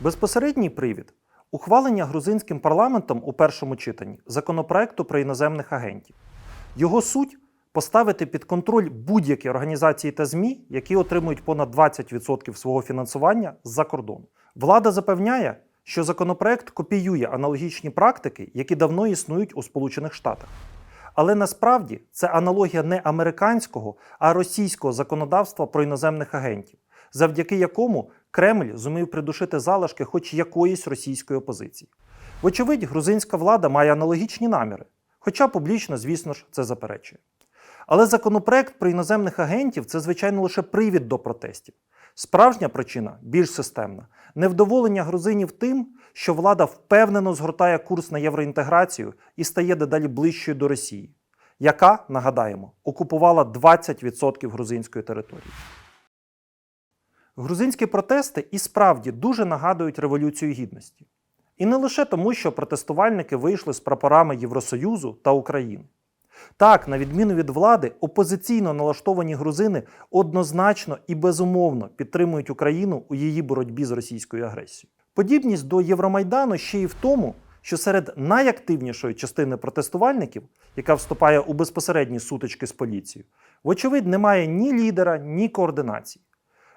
Безпосередній привід ухвалення грузинським парламентом у першому читанні законопроекту про іноземних агентів. Його суть поставити під контроль будь-які організації та ЗМІ, які отримують понад 20% свого фінансування з-за кордону. Влада запевняє, що законопроект копіює аналогічні практики, які давно існують у Сполучених Штатах. Але насправді це аналогія не американського, а російського законодавства про іноземних агентів, завдяки якому Кремль зумів придушити залишки хоч якоїсь російської опозиції. Вочевидь, грузинська влада має аналогічні наміри, хоча публічно, звісно ж, це заперечує. Але законопроект про іноземних агентів це, звичайно, лише привід до протестів. Справжня причина більш системна невдоволення грузинів тим, що влада впевнено згортає курс на євроінтеграцію і стає дедалі ближчою до Росії, яка, нагадаємо, окупувала 20% грузинської території. Грузинські протести і справді дуже нагадують Революцію Гідності. І не лише тому, що протестувальники вийшли з прапорами Євросоюзу та України. Так, на відміну від влади, опозиційно налаштовані грузини однозначно і безумовно підтримують Україну у її боротьбі з російською агресією. Подібність до Євромайдану ще й в тому, що серед найактивнішої частини протестувальників, яка вступає у безпосередні сутички з поліцією, вочевидь, немає ні лідера, ні координації.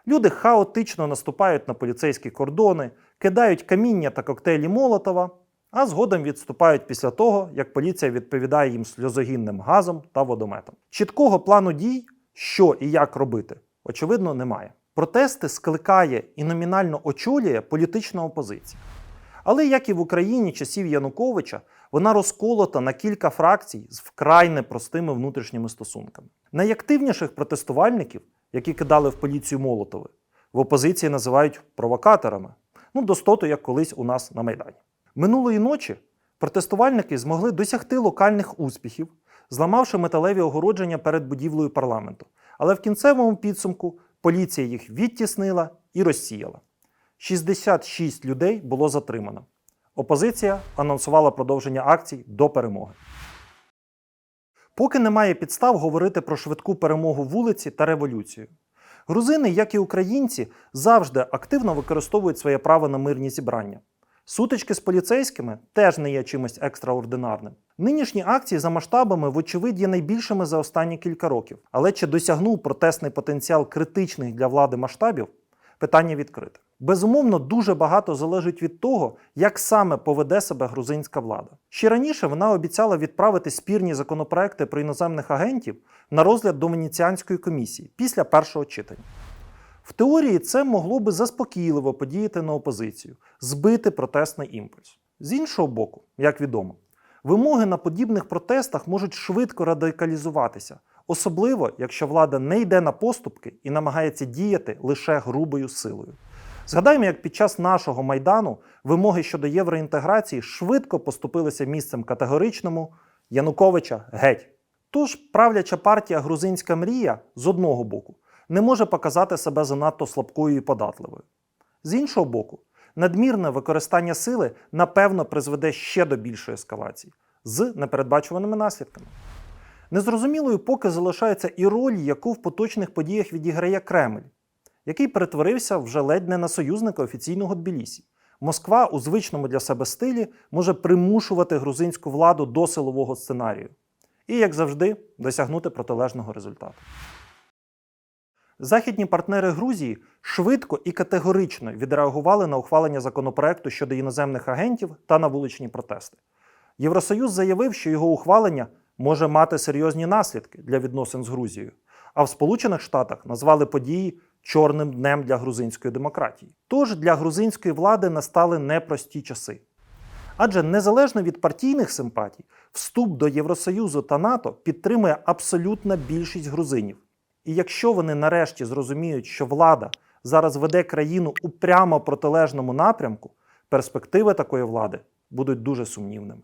Люди хаотично наступають на поліцейські кордони, кидають каміння та коктейлі Молотова, а згодом відступають після того, як поліція відповідає їм сльозогінним газом та водометом. Чіткого плану дій, що і як робити, очевидно, немає. Протести скликає і номінально очолює політична опозиція. Але як і в Україні часів Януковича, вона розколота на кілька фракцій з вкрай непростими внутрішніми стосунками. Найактивніших протестувальників, які кидали в поліцію Молотови, в опозиції називають провокаторами. Ну, достото, як колись у нас на Майдані. Минулої ночі протестувальники змогли досягти локальних успіхів, зламавши металеві огородження перед будівлею парламенту. Але в кінцевому підсумку поліція їх відтіснила і розсіяла. 66 людей було затримано. Опозиція анонсувала продовження акцій до перемоги. Поки немає підстав говорити про швидку перемогу вулиці та революцію. Грузини, як і українці, завжди активно використовують своє право на мирні зібрання. Сутички з поліцейськими теж не є чимось екстраординарним. Нинішні акції за масштабами, вочевидь, є найбільшими за останні кілька років. Але чи досягнув протестний потенціал критичних для влади масштабів? Питання відкрите. Безумовно, дуже багато залежить від того, як саме поведе себе грузинська влада. Ще раніше вона обіцяла відправити спірні законопроекти про іноземних агентів на розгляд до Венеціанської комісії після першого читання. В теорії це могло би заспокійливо подіяти на опозицію, збити протестний імпульс. З іншого боку, як відомо, вимоги на подібних протестах можуть швидко радикалізуватися, особливо якщо влада не йде на поступки і намагається діяти лише грубою силою. Згадаємо, як під час нашого майдану вимоги щодо євроінтеграції швидко поступилися місцем категоричному Януковича геть. Тож правляча партія Грузинська мрія з одного боку не може показати себе занадто слабкою і податливою. З іншого боку, надмірне використання сили напевно призведе ще до більшої ескалації з непередбачуваними наслідками. Незрозумілою поки залишається і роль, яку в поточних подіях відіграє Кремль, який перетворився вже ледь не на союзника офіційного Тбілісі. Москва у звичному для себе стилі може примушувати грузинську владу до силового сценарію і, як завжди, досягнути протилежного результату. Західні партнери Грузії швидко і категорично відреагували на ухвалення законопроекту щодо іноземних агентів та на вуличні протести. Євросоюз заявив, що його ухвалення може мати серйозні наслідки для відносин з Грузією, а в Сполучених Штатах назвали події чорним днем для грузинської демократії. Тож для грузинської влади настали непрості часи. Адже незалежно від партійних симпатій, вступ до Євросоюзу та НАТО підтримує абсолютна більшість грузинів. І якщо вони нарешті зрозуміють, що влада зараз веде країну у прямо протилежному напрямку, перспективи такої влади будуть дуже сумнівними.